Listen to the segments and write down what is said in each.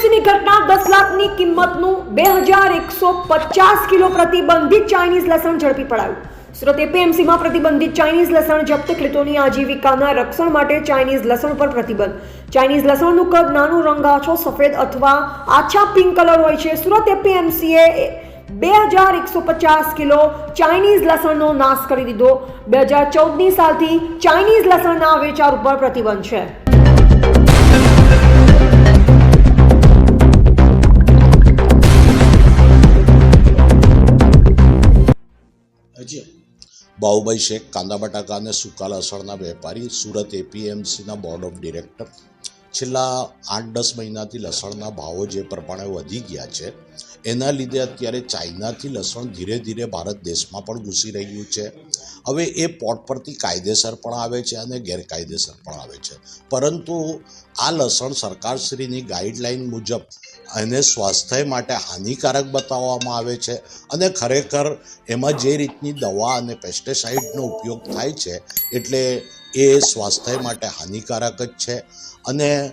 એપીએમસીની ઘટના દસ લાખની કિંમતનું બે હજાર એકસો પચાસ કિલો પ્રતિબંધિત ચાઇનીઝ લસણ ઝડપી પડાયું. સુરત એપીએમસીમાં પ્રતિબંધિત ચાઇનીઝ લસણ જપ્ત ખેડૂતોની આજીવિકાના રક્ષણ માટે ચાઇનીઝ લસણ પર પ્રતિબંધ. ચાઇનીઝ લસણનું કદ નાનું રંગાછો સફેદ અથવા આછા પિંક કલર હોય છે. સુરત એપીએમસીએ બે હજાર એકસો પચાસ કિલો ચાઇનીઝ લસણનો નાશ કરી દીધો. બે હજાર ચૌદની સાલથી ચાઇનીઝ લસણના વેચાણ ઉપર પ્રતિબંધ છે. હજી. બાહુભાઈ શેખ, કાંદા બટાકા અને સૂકા લસણના વેપારી, સુરત એપીએમસીના બોર્ડ ઓફ ડિરેક્ટર છેલ્લા આઠ દસ મહિનાથી લસણના ભાવો જે પ્રમાણે વધી ગયા છે, એના લીધે અત્યારે ચાઇનાથી લસણ ધીરે ધીરે ભારત દેશમાં પણ ઘૂસી રહ્યું છે. હવે એ પોટ પરથી કાયદેસર પણ આવે છે અને ગેરકાયદેસર પણ આવે છે. પરંતુ આ લસણ સરકારશ્રીની ગાઈડલાઇન મુજબ એને સ્વાસ્થ્ય માટે હાનિકારક બતાવવામાં આવે છે. અને ખરેખર એમાં જે રીતની દવા અને પેસ્ટિસાઇડનો ઉપયોગ થાય છે, એટલે એ સ્વાસ્થ્ય માટે હાનિકારક જ છે. અને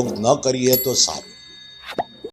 ઉપયોગ ન કરીએ તો સારું.